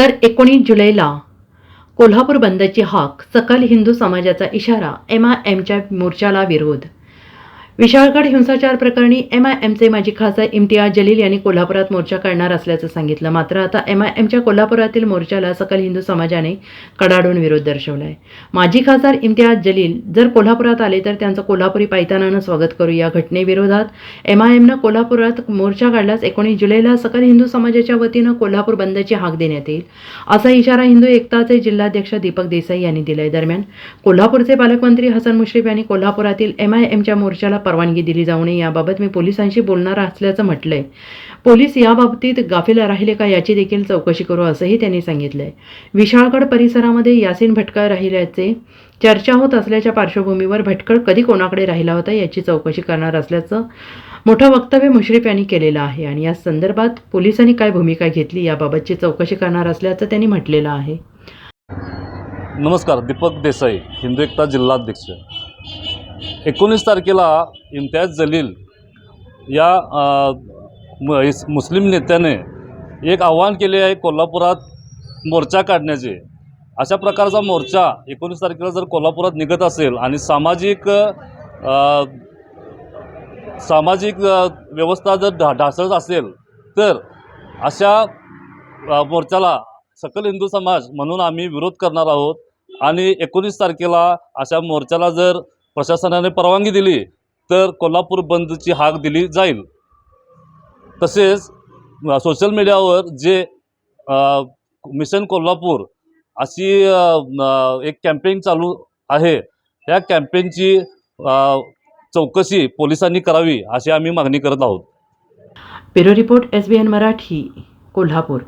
तर एकोणीस जुलैला कोल्हापूर बंदची हाक सकल हिंदू समाजाचा इशारा एम आय एमच्या मोर्चाला विरोध विशाळगड हिंसाचार प्रकरणी एम आय एमचे माजी खासदार इम्तियाज जलील यांनी कोल्हापुरात मोर्चा काढणार असल्याचं सांगितलं. मात्र आता एम आय एमच्या कोल्हापुरातील मोर्चाला सकल हिंदू समाजाने कडाडून विरोध दर्शवलाय. माजी खासदार इम्तियाज जलील जर कोल्हापुरात आले तर त्यांचं कोल्हापुरी पायतानानं स्वागत करू या घटनेविरोधात एम आय एमनं कोल्हापुरात मोर्चा काढल्यास एकोणीस जुलैला सकल हिंदू समाजाच्या वतीनं कोल्हापूर बंदची हाक देण्यात येईल असा इशारा हिंदू एकताचे जिल्हाध्यक्ष दीपक देसाई यांनी दिलाय. दरम्यान कोल्हापूरचे पालकमंत्री हसन मुश्रीफ यांनी कोल्हापुरातील एम आय एमच्या मोर्चाला परवानगी दिली जाऊ नये याबाबत मी पोलिसांशी बोलणार असल्याचं म्हटलंय. पोलीस याबाबतीत गाफील राहिले का याची देखील चौकशी करू असंही त्यांनी सांगितलंय. विशाळगड परिसरामध्ये यासीन भटकळ राहिल्याचे चर्चा होत असल्याच्या पार्श्वभूमीवर भटकळ कधी कोणाकडे राहिला होता याची चौकशी करणार असल्याचं मोठं वक्तव्य मुश्रीफ यांनी केलेलं आहे आणि या संदर्भात पोलिसांनी काय भूमिका घेतली याबाबतची चौकशी करणार असल्याचं त्यांनी म्हटलेलं आहे. नमस्कार दीपक देसाई हिंदू एकता जिल्हाध्यक्ष. एकोणीस तारखेला इम्तियाज जलील या म- इस- मुस्लिम नेत्याने एक आव्हान केले आहे कोल्हापुरात मोर्चा काढण्याचे. अशा प्रकारचा मोर्चा एकोणीस तारखेला जर कोल्हापुरात निघत असेल आणि सामाजिक सामाजिक व्यवस्था जर ढा ढासळत असेल तर अशा मोर्चाला सकल हिंदू समाज म्हणून आम्ही विरोध करणार आहोत. आणि एकोणीस तारखेला अशा मोर्चाला जर प्रशासनाने परवानगी दिली तर कोल्हापूर बंदची हाक दिली जाईल. तसेच सोशल मीडियावर जे मिशन कोल्हापूर अशी एक कॅम्पेन चालू आहे या कॅम्पेनची चौकशी पोलिसांनी करावी अशी आम्ही मागणी करत आहोत. Bureau report S B N Marathi Kolhapur.